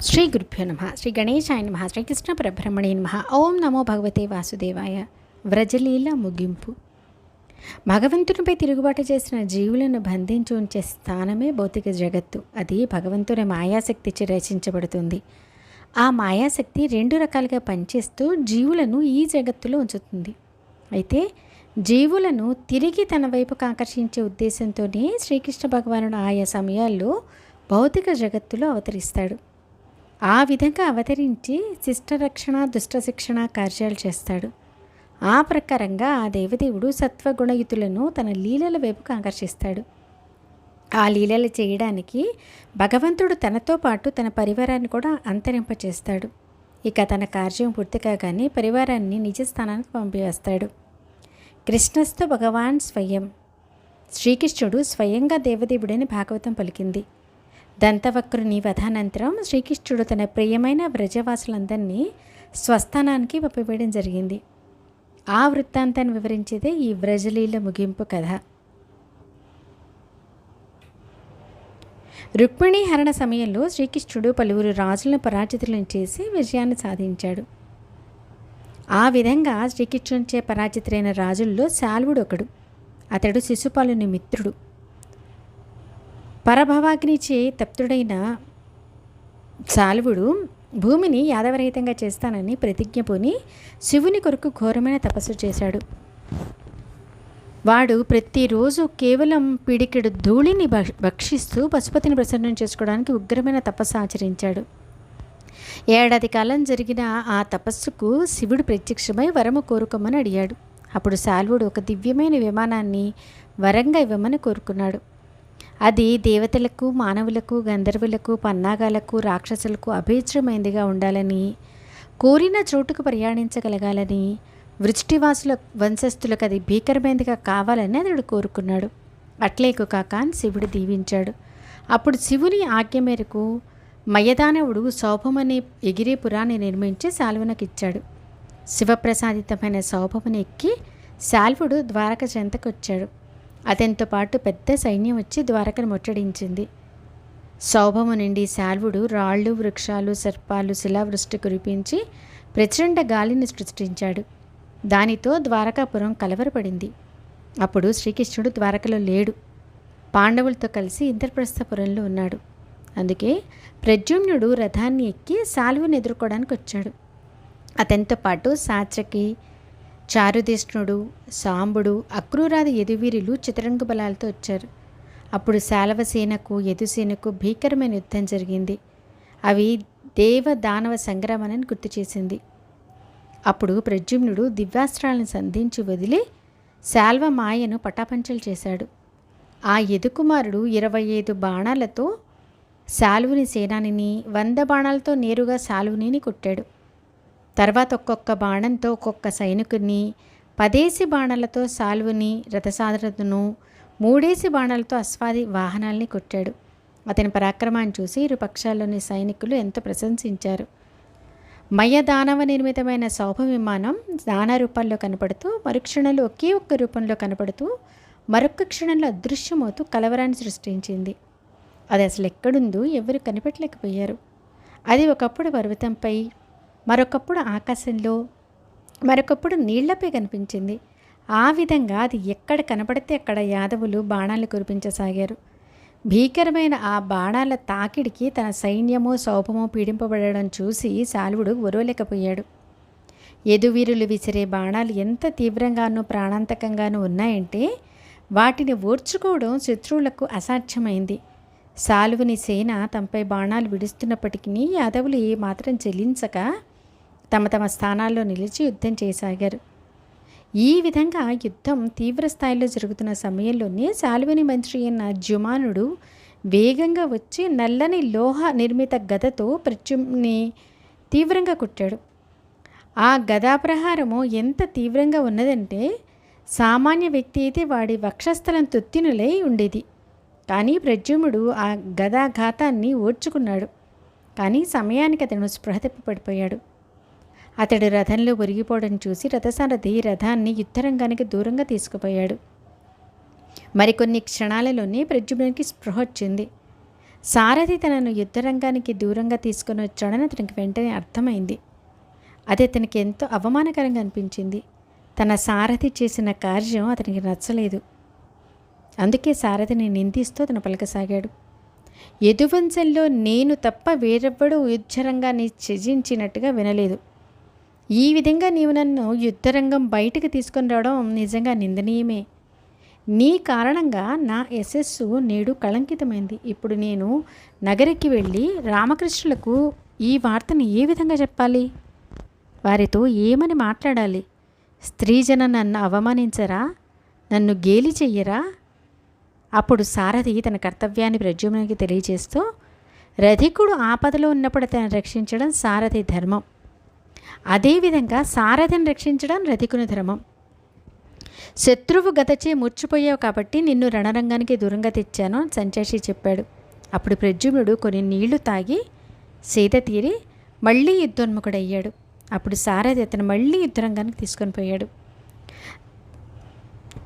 శ్రీ గురుభ్యో నమ శ్రీ గణేశాయ నమ శ్రీకృష్ణ పరబ్రహ్మణే నమ. ఓం నమో భగవతే వాసుదేవాయ. వ్రజలీల ముగింపు. భగవంతునిపై తిరుగుబాటు చేసిన జీవులను బంధించి ఉంచే స్థానమే భౌతిక జగత్తు. అది భగవంతుని మాయాశక్తిచే రచించబడుతుంది. ఆ మాయాశక్తి రెండు రకాలుగా పనిచేస్తూ జీవులను ఈ జగత్తులో ఉంచుతుంది. అయితే జీవులను తిరిగి తన వైపుకు ఆకర్షించే ఉద్దేశంతోనే శ్రీకృష్ణ భగవానుడు ఆయా సమయాల్లో భౌతిక జగత్తులో అవతరిస్తాడు. ఆ విధంగా అవతరించి శిష్టరక్షణ దుష్టశిక్షణ కార్యాలు చేస్తాడు. ఆ ప్రకారంగా ఆ దేవదేవుడు సత్వగుణయుతులను తన లీలల వైపుకు ఆకర్షిస్తాడు. ఆ లీలలు చేయడానికి భగవంతుడు తనతో పాటు తన పరివారాన్ని కూడా అంతరింపచేస్తాడు. ఇక తన కార్యం పూర్తి కాగానే పరివారాన్ని నిజ స్థానానికి పంపివేస్తాడు. కృష్ణస్థు భగవాన్ స్వయం. శ్రీకృష్ణుడు స్వయంగా దేవదేవుడని భాగవతం పలికింది. దంతవక్రుని వధానంతరం శ్రీకృష్ణుడు తన ప్రియమైన వ్రజవాసులందరినీ స్వస్థానానికి పంపివేయడం జరిగింది. ఆ వృత్తాంతాన్ని వివరించేదే ఈ వ్రజలీల ముగింపు కథ. రుక్మిణి హరణ సమయంలో శ్రీకృష్ణుడు పలువురు రాజులను పరాజితులను చేసి విజయాన్ని సాధించాడు. ఆ విధంగా శ్రీకృష్ణునిచే పరాజితులైన రాజుల్లో శాల్వుడు ఒకడు అతడు శిశుపాలుని మిత్రుడు. పరభవాగ్నిచే తప్తుడైన సాల్వుడు భూమిని యాదవరహితంగా చేస్తానని ప్రతిజ్ఞ పూని శివుని కొరకు ఘోరమైన తపస్సు చేశాడు. వాడు ప్రతిరోజు కేవలం పిడికెడు ధూళిని భక్షిస్తూ పశుపతిని ప్రసన్నం చేసుకోవడానికి ఉగ్రమైన తపస్సు ఆచరించాడు. ఏడాది కాలం జరిగిన ఆ తపస్సుకు శివుడు ప్రత్యక్షమై వరము కోరుకోమని అడిగాడు. అప్పుడు సాల్వుడు ఒక దివ్యమైన విమానాన్ని వరంగా ఇవ్వమని కోరుకున్నాడు. అది దేవతలకు మానవులకు గంధర్వులకు పన్నాగాలకు రాక్షసులకు అభేద్యమైందిగా ఉండాలని కోరిన చోటుకు ప్రయాణించగలగాలని వృష్టివాసుల వంశస్థులకు అది భీకరమైనదిగా కావాలని అతడు కోరుకున్నాడు. అట్లేకు కాక అని శివుడు దీవించాడు. అప్పుడు శివుని ఆజ్ఞ మేరకు మయదానవుడు శోభమని ఎగిరే పురాన్ని నిర్మించి శాల్వనకిచ్చాడు. శివప్రసాదితమైన శోభమని ఎక్కి శాల్వుడు ద్వారక చెంతకొచ్చాడు అతనితో పాటు పెద్ద సైన్యం వచ్చి ద్వారకను ముట్టడించింది. సౌభము నుండి శాల్వుడు రాళ్ళు వృక్షాలు సర్పాలు శిలావృష్టి కురిపించి ప్రచండ గాలిని సృష్టించాడు. దానితో ద్వారకాపురం కలవరపడింది. అప్పుడు శ్రీకృష్ణుడు ద్వారకలో లేడు. పాండవులతో కలిసి ఇంద్రప్రస్థపురంలో ఉన్నాడు. అందుకే ప్రద్యుమ్నుడు రథాన్ని ఎక్కి శాల్వుని ఎదుర్కోవడానికి వచ్చాడు. అతనితో పాటు సాత్రకి చారుదేష్ణుడు సాంబుడు అక్రూరాది యదువీరులు చతురంగ బలాలతో వచ్చారు. అప్పుడు శాలవసేనకు యదుసేనకు భీకరమైన యుద్ధం జరిగింది. అవి దేవ దానవ సంగ్రామాన్ని గుర్తు చేసింది. అప్పుడు ప్రద్యుమ్నుడు దివ్యాస్త్రాలను సంధించి వదిలి శాల్వ మాయను పటాపంచలు చేశాడు. ఆ యదుకుమారుడు ఇరవై ఐదు బాణాలతో శాలువుని సేనానిని వంద బాణాలతో నేరుగా శాలువునిని కొట్టాడు. తర్వాత ఒక్కొక్క బాణంతో ఒక్కొక్క సైనికుని పదేసి బాణాలతో సాల్వుని రథసారథును మూడేసి బాణాలతో అశ్వాది వాహనాల్ని కొట్టాడు. అతని పరాక్రమాన్ని చూసి ఇరు పక్షాల్లోని సైనికులు ఎంతో ప్రశంసించారు. మయ దానవ నిర్మితమైన శోభ విమానం దాన రూపాల్లో కనపడుతూ మరుక్షణంలో ఒకే ఒక్క రూపంలో కనపడుతూ మరొక క్షణంలో అదృశ్యమవుతూ కలవరాన్ని సృష్టించింది. అది అసలు ఎక్కడుందో ఎవరు కనిపెట్టలేకపోయారు. అది ఒకప్పుడు పర్వతంపై మరొకప్పుడు ఆకాశంలో మరొకప్పుడు నీళ్ళపై కనిపించింది. ఆ విధంగా అది ఎక్కడ కనపడితే అక్కడ యాదవులు బాణాలు కురిపించసాగారు. భీకరమైన ఆ బాణాల తాకిడికి తన సైన్యము సౌపము పీడింపబడడం చూసి శాలువుడు ఒరవలేకపోయాడు. ఎదువీరులు విసిరే బాణాలు ఎంత తీవ్రంగానూ ప్రాణాంతకంగానూ ఉన్నాయంటే వాటిని ఓర్చుకోవడం శత్రువులకు అసాధ్యమైంది. సాలువుని సేన తమపై బాణాలు విడుస్తున్నప్పటికీ యాదవులు ఏమాత్రం చెల్లించక తమ తమ స్థానాల్లో నిలిచి యుద్ధం చేయసాగారు ఈ విధంగా యుద్ధం తీవ్ర స్థాయిలో జరుగుతున్న సమయంలోనే శాలువని మంత్రి అయిన జుమానుడు వేగంగా వచ్చి నల్లని లోహ నిర్మిత గదతో ప్రత్యుమ్ని తీవ్రంగా కొట్టాడు. ఆ గదాప్రహారము ఎంత తీవ్రంగా ఉన్నదంటే సామాన్య వ్యక్తి అయితే వాడి వక్షస్థలం తొత్తినులై ఉండేది. కానీ ప్రద్యుమ్నుడు ఆ గదాఘాతాన్ని ఓడ్చుకున్నాడు కానీ సమయానికి అతను స్పృహ తప్పి పడిపోయాడు అతడు రథంలో ఒరిగిపోవడం చూసి రథసారథి రథాన్ని యుద్ధరంగానికి దూరంగా తీసుకుపోయాడు. మరికొన్ని క్షణాలలోనే ప్రద్యుమ్నునికి స్పృహ వచ్చింది. సారథి తనను యుద్ధరంగానికి దూరంగా తీసుకొని వచ్చాడని అతనికి వెంటనే అర్థమైంది. అది అతనికి ఎంతో అవమానకరంగా అనిపించింది. తన సారథి చేసిన కార్యం అతనికి నచ్చలేదు. అందుకే సారథిని నిందిస్తూ అతను పలకసాగాడు. యదువంశంలో నేను తప్ప వేరెవ్వడూ యుద్ధరంగాన్ని త్యజించినట్టుగా వినలేదు. ఈ విధంగా నీవు నన్ను యుద్ధరంగం బయటకు తీసుకొని రావడం నిజంగా నిందనీయమే. నీ కారణంగా నా యశస్సు నేడు కళంకితమైంది. ఇప్పుడు నేను నగరికి వెళ్ళి రామకృష్ణులకు ఈ వార్తను ఏ విధంగా చెప్పాలి? వారితో ఏమని మాట్లాడాలి? స్త్రీజన నన్ను అవమానించరా? నన్ను గేలి చెయ్యరా? అప్పుడు సారథి తన కర్తవ్యాన్ని ప్రద్యుమ్నునికి తెలియజేస్తూ రధికుడు ఆపదలో ఉన్నప్పుడు తను రక్షించడం సారథి ధర్మం. అదేవిధంగా సారథిని రక్షించడం రతికుని ధర్మం. శత్రువు గతచే ముర్చిపోయావు కాబట్టి నిన్ను రణరంగానికి దూరంగా తెచ్చాను అని చెప్పాడు. అప్పుడు ప్రద్యుమ్నుడు కొన్ని నీళ్ళు తాగి సీత తీరి మళ్ళీ యుద్ధోన్ముఖుడయ్యాడు. అప్పుడు సారథి అతను మళ్ళీ యుద్ధరంగానికి తీసుకొని పోయాడు.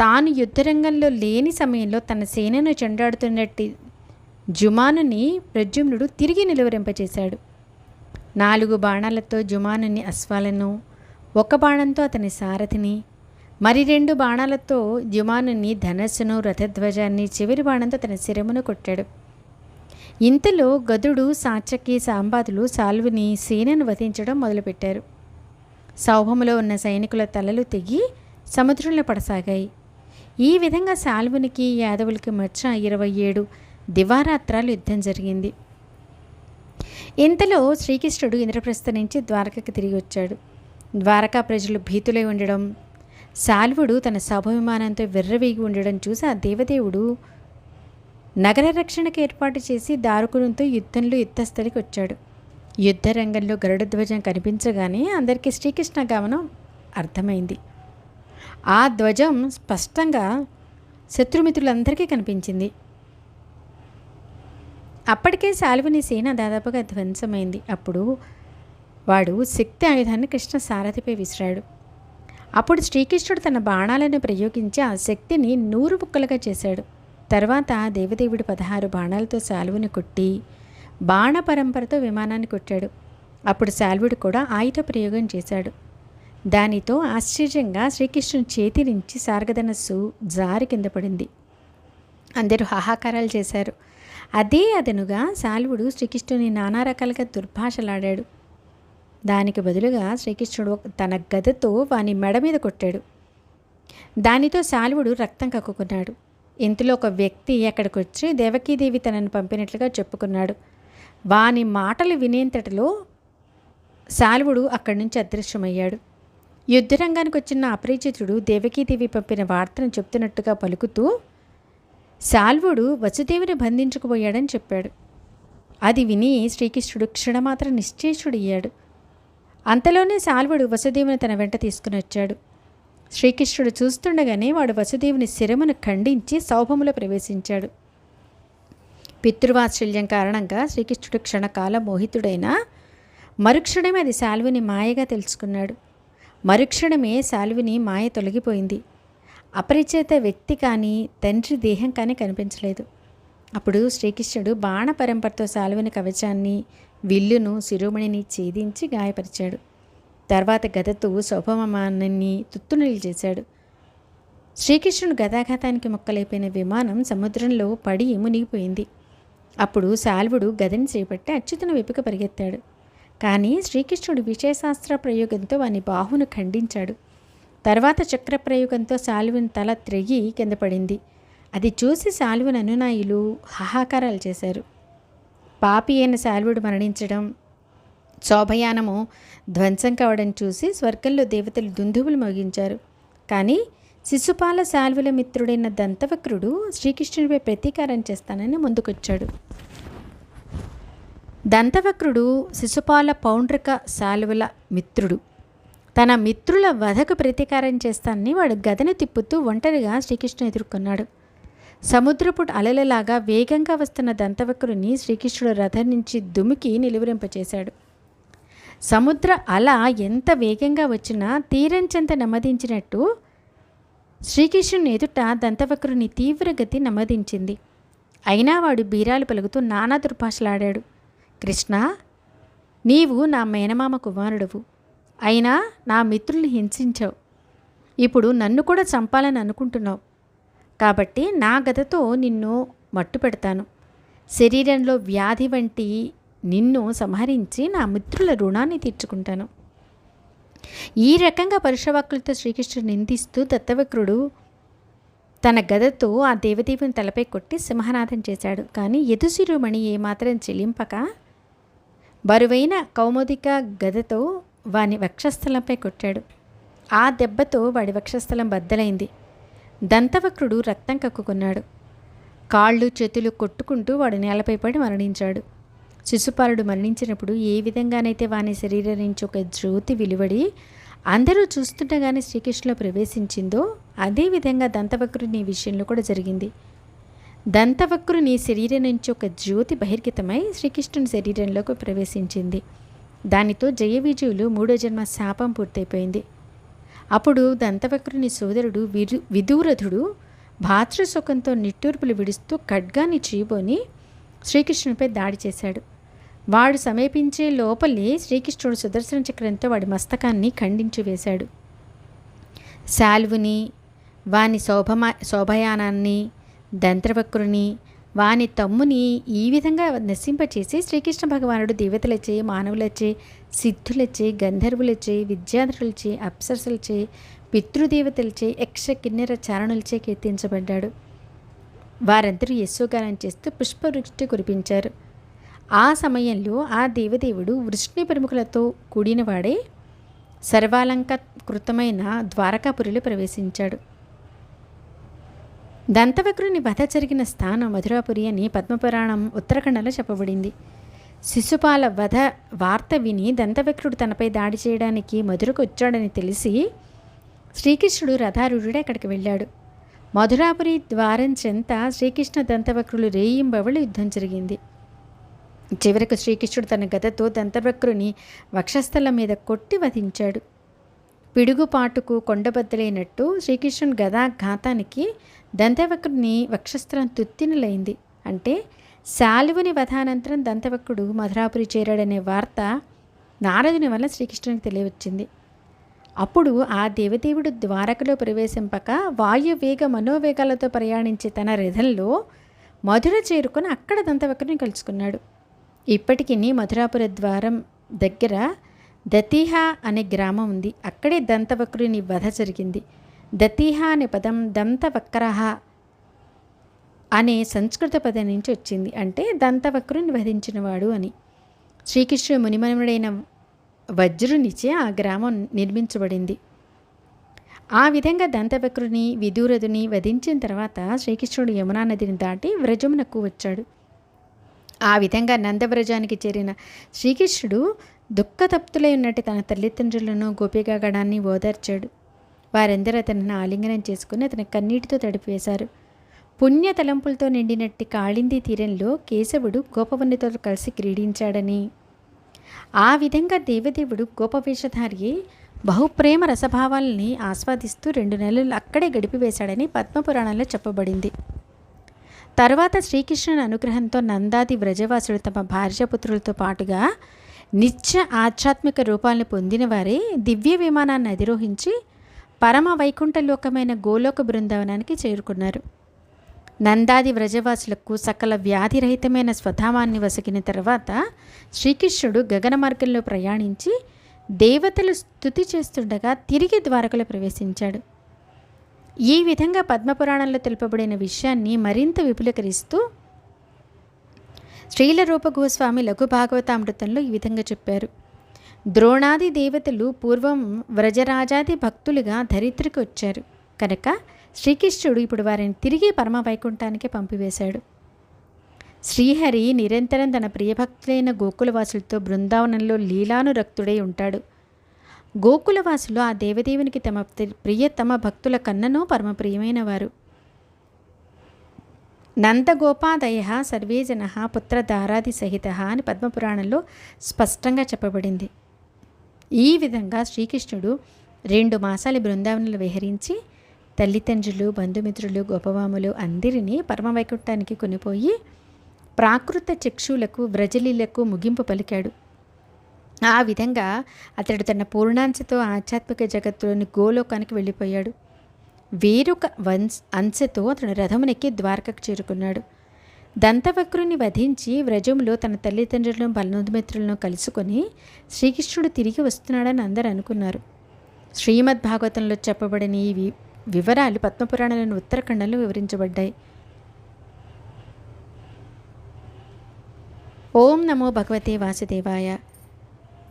తాను యుద్ధరంగంలో లేని సమయంలో తన సేనను చెండాడుతున్నట్టు జుమానుని ప్రద్యుమ్నుడు తిరిగి నిలువరింపచేశాడు. నాలుగు బాణాలతో జుమానుని అశ్వాలను ఒక బాణంతో అతని సారథిని మరి రెండు బాణాలతో జుమానుని ధనస్సును రథధ్వజాన్ని చివరి బాణంతో తన శిరమును కొట్టాడు. ఇంతలో గదుడు సాచకి సాంబాదులు సాల్వుని సేనను వధించడం మొదలుపెట్టారు. సౌభములో ఉన్న సైనికుల తలలు తెగి సముద్రంలో పడసాగాయి. ఈ విధంగా సాల్వునికి యాదవులకి మధ్య ఇరవై ఏడు దివారాత్రాలు యుద్ధం జరిగింది. ఇంతలో శ్రీకృష్ణుడు ఇంద్రప్రస్థ నుంచి ద్వారకకి తిరిగి వచ్చాడు. ద్వారకా ప్రజలు భీతులై ఉండడం సాల్వుడు తన సభవిమానంతో వెర్రవేగి ఉండడం చూసి ఆ దేవదేవుడు నగర రక్షణకు ఏర్పాటు చేసి దారుకులంతో యుద్ధంలో యుద్ధస్థలికి వచ్చాడు. యుద్ధ రంగంలో గరుడధ్వజం కనిపించగానే అందరికీ శ్రీకృష్ణ గమనం అర్థమైంది. ఆ ధ్వజం స్పష్టంగా శత్రుమిత్రులందరికీ కనిపించింది. అప్పటికే శాలువుని సేన దాదాపుగా ధ్వంసమైంది. అప్పుడు వాడు శక్తి ఆయుధాన్ని కృష్ణ సారథిపై విసిరాడు. అప్పుడు శ్రీకృష్ణుడు తన బాణాలను ప్రయోగించి ఆ శక్తిని నూరు ముక్కలుగా చేశాడు. తర్వాత దేవదేవుడు పదహారు బాణాలతో శాలువుని కొట్టి బాణ పరంపరతో విమానాన్ని కొట్టాడు. అప్పుడు శాల్వుడు కూడా ఆయుధ ప్రయోగం చేశాడు. దానితో ఆశ్చర్యంగా శ్రీకృష్ణుని చేతి నుంచి సార్గధనస్సు జారి కింద పడింది. అందరూ హాహాకారాలు చేశారు. అదే అదనుగా సాల్వుడు శ్రీకృష్ణుని నానా రకాలుగా దుర్భాషలాడాడు. దానికి బదులుగా శ్రీకృష్ణుడు తన గదతో వాని మెడ మీద కొట్టాడు. దానితో సాల్వుడు రక్తం కక్కుకున్నాడు. ఇంతలో ఒక వ్యక్తి అక్కడికి వచ్చి దేవకీదేవి తనను పంపినట్లుగా చెప్పుకున్నాడు. వాని మాటలు వినేంతటిలో సాల్వుడు అక్కడి నుంచి అదృశ్యమయ్యాడు. యుద్ధరంగానికి వచ్చిన అపరిచితుడు దేవకీదేవి పంపిన వార్తను చెప్తున్నట్టుగా పలుకుతూ సాల్వుడు వసుదేవుని బంధించుకుపోయాడని చెప్పాడు. అది విని శ్రీకృష్ణుడు క్షణమాత్రం నిశ్చేషుడయ్యాడు అంతలోనే సాల్వుడు వసుదేవుని తన వెంట తీసుకుని వచ్చాడు. శ్రీకృష్ణుడు చూస్తుండగానే వాడు వసుదేవుని శిరమును ఖండించి సౌభములో ప్రవేశించాడు. పితృవాత్సల్యం కారణంగా శ్రీకృష్ణుడు క్షణకాల మోహితుడైనా మరుక్షణమే అది శాల్వుని మాయగా తెలుసుకున్నాడు. మరుక్షణమే శాల్వుని మాయ తొలగిపోయింది. అపరిచిత వ్యక్తి కానీ తండ్రి దేహం కానీ కనిపించలేదు. అప్పుడు శ్రీకృష్ణుడు బాణ పరంపరతో శాలువని కవచాన్ని విల్లును శిరోమణిని ఛేదించి గాయపరిచాడు. తర్వాత గదతో శోభమానాన్ని తుత్తునీలు చేశాడు. శ్రీకృష్ణుడు గదాఘాతానికి మొక్కలైపోయిన విమానం సముద్రంలో పడి మునిగిపోయింది. అప్పుడు సాల్వుడు గదని చేపట్టి అచ్యుతుని వెపుక పరిగెత్తాడు. కానీ శ్రీకృష్ణుడు విషయశాస్త్ర ప్రయోగంతో వాని బాహును ఖండించాడు. తర్వాత చక్ర ప్రయోగంతో తల త్రెగి కింద పడింది. అది చూసి శాలువిన్ అనునాయులు హాహాకారాలు చేశారు. పాపి అయిన శాలువుడు మరణించడం శోభయానము ధ్వంసం కావడం చూసి స్వర్గంలో దేవతలు దుందువులు మోగించారు. కానీ శిశుపాల శాల్వుల మిత్రుడైన దంతవక్రుడు శ్రీకృష్ణుడిపై ప్రతీకారం చేస్తానని ముందుకొచ్చాడు. దంతవక్రుడు శిశుపాల పౌండ్రక శాలువల మిత్రుడు. తన మిత్రుల వధకు ప్రతీకారం చేస్తానని వాడు గదను తిప్పుతూ ఒంటరిగా శ్రీకృష్ణు ఎదుర్కొన్నాడు. సముద్రపు అలలలాగా వేగంగా వస్తున్న దంతవక్రుని శ్రీకృష్ణుడు రథం నుంచి దుమికి నిలువరింపచేశాడు. సముద్ర అల ఎంత వేగంగా వచ్చినా తీరంచెంత నెమ్మదించినట్టు శ్రీకృష్ణుని ఎదుట దంతవక్రుని తీవ్రగతి నెమ్మదించింది. అయినా వాడు బీరాలు పలుకుతూ నానా దుర్భాషలాడాడు. కృష్ణ నీవు నా మేనమామ కుమారుడువు. అయినా నా మిత్రుల్ని హింసించావు. ఇప్పుడు నన్ను కూడా చంపాలని అనుకుంటున్నావు. కాబట్టి నా గదతో నిన్ను మట్టు పెడతాను. శరీరంలో వ్యాధి వంటి నిన్ను సంహరించి నా మిత్రుల రుణాన్ని తీర్చుకుంటాను. ఈ రకంగా పరుషవాక్కులతో శ్రీకృష్ణుడు నిందిస్తూ దత్తవక్రుడు తన గదతో ఆ దేవదేవుని తలపై కొట్టి సింహనాథం చేశాడు. కానీ ఎదుసిరుమణి ఏమాత్రం చెలింపక బరువైన కౌముదిక గదతో వాని వక్షస్థలంపై కొట్టాడు. ఆ దెబ్బతో వాడి వక్షస్థలం బద్దలైంది. దంతవక్రుడు రక్తం కక్కుకున్నాడు. కాళ్ళు చేతులు కొట్టుకుంటూ వాడు నేలపై పడి మరణించాడు. శిశుపాలుడు మరణించినప్పుడు ఏ విధంగానైతే వాని శరీరం నుంచి ఒక జ్యోతి వెలువడి అందరూ చూస్తుండగానే శ్రీకృష్ణులో ప్రవేశించిందో అదేవిధంగా దంతవక్రుని విషయంలో కూడా జరిగింది. దంతవక్రుని శరీరం నుంచి ఒక జ్యోతి బహిర్గతమై శ్రీకృష్ణుని శరీరంలోకి ప్రవేశించింది. దానితో జయ విజయులు మూడో జన్మ శాపం పూర్తయిపోయింది. అప్పుడు దంతవక్రుని సోదరుడు విరు విదూరథుడు భాతృసుఖంతో నిట్టూర్పులు విడుస్తూ ఖడ్గాన్ని చీబోని శ్రీకృష్ణునిపై దాడి చేశాడు. వాడు సమీపించే లోపలే శ్రీకృష్ణుడు సుదర్శన చక్రంతో వాడి మస్తకాన్ని ఖండించి వేశాడు. శాల్వుని వాని శోభమా శోభయానాన్ని దంత్రవక్రుని వాని తమ్ముని ఈ విధంగా నశింపచేసి శ్రీకృష్ణ భగవానుడు దేవతలచే మానవులచే సిద్ధులచే గంధర్వులచే విద్యాధరులచే అప్సరసులచే పితృదేవతలచే యక్ష కిన్నెర చారణులచే కీర్తించబడ్డాడు. వారందరూ యశోగానం చేస్తూ పుష్పవృష్టి కురిపించారు. ఆ సమయంలో ఆ దేవదేవుడు వృష్ణి ప్రముఖులతో కూడినవాడే సర్వాలంకృతమైన ద్వారకాపురిలో ప్రవేశించాడు. దంతవక్రుని వధ జరిగిన స్థానం మధురాపురి అని పద్మపురాణం ఉత్తరాఖండలో చెప్పబడింది. శిశుపాల వధ వార్త విని దంతవక్రుడు తనపై దాడి చేయడానికి మధురకు వచ్చాడని తెలిసి శ్రీకృష్ణుడు రథారూఢుడే అక్కడికి వెళ్ళాడు. మధురాపురి ద్వారం చెంత శ్రీకృష్ణ దంతవక్రులు రేయింబవళి యుద్ధం జరిగింది. చివరకు శ్రీకృష్ణుడు తన గదతో దంతవక్రుని వక్షస్థలం మీద కొట్టి వధించాడు. పిడుగుపాటుకు కొండబద్దలైనట్టు శ్రీకృష్ణుని గదాఘాతానికి దంతవక్రుని వక్షస్త్రం తుత్తినలైంది. అంటే శాలువుని వధానంతరం దంతవక్రుడు మధురాపురి చేరాడనే వార్త నారదుని వల్ల శ్రీకృష్ణునికి తెలియవచ్చింది. అప్పుడు ఆ దేవదేవుడు ద్వారకలో ప్రవేశింపక వాయువేగ మనోవేగాలతో ప్రయాణించే తన రథంలో మధుర చేరుకొని అక్కడ దంతవక్రుని కలుసుకున్నాడు. ఇప్పటికీ మధురాపుర ద్వారం దగ్గర దతీహ అనే గ్రామం ఉంది. అక్కడే దంతవక్రుని వధ జరిగింది. దతీహ అనే పదం దంతవక్రహ అనే సంస్కృత పదం నుంచి వచ్చింది. అంటే దంతవక్రుని వధించినవాడు అని. శ్రీకృష్ణుడు మునిమనుడైన వజ్రునిచే ఆ గ్రామం నిర్మించబడింది. ఆ విధంగా దంతవక్రుని విదూరదుని వధించిన తర్వాత శ్రీకృష్ణుడు యమునా నదిని దాటి వ్రజమునకు వచ్చాడు. ఆ విధంగా నందవ్రజానికి చేరిన శ్రీకృష్ణుడు దుఃఖతప్తులై ఉన్నట్టు తన తల్లిదండ్రులను గోపికాగడాన్ని ఓదార్చాడు. వారందరూ అతనిని ఆలింగనం చేసుకుని అతని కన్నీటితో తడిపివేశారు పుణ్య తలంపులతో నిండినట్టి కాళింది తీరంలో కేశవుడు గోపవన్నితో కలిసి క్రీడించాడని. ఆ విధంగా దేవదేవుడు గోపవేషధారి బహుప్రేమ రసభావాల్ని ఆస్వాదిస్తూ రెండు నెలలు అక్కడే గడిపివేశాడని పద్మపురాణంలో చెప్పబడింది. తర్వాత శ్రీకృష్ణుని అనుగ్రహంతో నందాది వ్రజవాసుడు తమ భార్యాపుత్రులతో పాటుగా నిత్య ఆధ్యాత్మిక రూపాలను పొందిన వారే దివ్య విమానాన్ని అధిరోహించి పరమ వైకుంఠలోకమైన గోలోక బృందావనానికి చేరుకున్నారు. నందాది వ్రజవాసులకు సకల వ్యాధిరహితమైన స్వధామాన్ని వసకిన తర్వాత శ్రీకృష్ణుడు గగన మార్గంలో ప్రయాణించి దేవతలు స్థుతి చేస్తుండగా తిరిగి ద్వారకలో ప్రవేశించాడు. ఈ విధంగా పద్మపురాణంలో తెలుపబడిన విషయాన్ని మరింత విపులీకరిస్తూ శ్రీల రూప గోస్వామి లఘు భాగవతామృతంలో ఈ విధంగా చెప్పారు. ద్రోణాది దేవతలు పూర్వం వ్రజరాజాది భక్తులుగా ధరిత్రికి వచ్చారు. కనుక శ్రీకృష్ణుడు ఇప్పుడు వారిని తిరిగి పరమ వైకుంఠానికి పంపివేశాడు. శ్రీహరి నిరంతరం తన ప్రియభక్తులైన గోకులవాసులతో బృందావనంలో లీలానురక్తుడై ఉంటాడు. గోకులవాసులు ఆ దేవదేవునికి తమ ప్రియతమ భక్తుల కన్ననో పరమప్రియమైన వారు నందగోపాదయ సర్వే జన పుత్రధారాది సహిత అని పద్మపురాణంలో స్పష్టంగా చెప్పబడింది. ఈ విధంగా శ్రీకృష్ణుడు రెండు మాసాలు బృందావనంలో విహరించి తల్లిదండ్రులు బంధుమిత్రులు గోపవాములు అందరినీ పరమవైకుంఠానికి కొనిపోయి ప్రాకృత చక్షులకు వ్రజలీలకు ముగింపు పలికాడు. ఆ విధంగా అతడు తన పూర్ణాంశతో ఆధ్యాత్మిక జగత్తులోని గోలోకానికి వెళ్ళిపోయాడు. వేరొక వంశ అంశతో అతడు రథమునెక్కి ద్వారకకు చేరుకున్నాడు. దంతవక్రుని వధించి వ్రజములో తన తల్లిదండ్రులను బలనుమిత్రులను కలుసుకొని శ్రీకృష్ణుడు తిరిగి వస్తున్నాడని అందరూ అనుకున్నారు. శ్రీమద్ భాగవతంలో చెప్పబడిన ఈ వి- వివరాలు పద్మపురాణాలను ఉత్తరాఖండంలో వివరించబడ్డాయి. ఓం నమో భగవతే వాసుదేవాయ.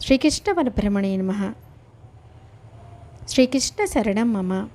శ్రీకృష్ణ పరబ్రహ్మణే నమ. శ్రీకృష్ణ శరణం మమ.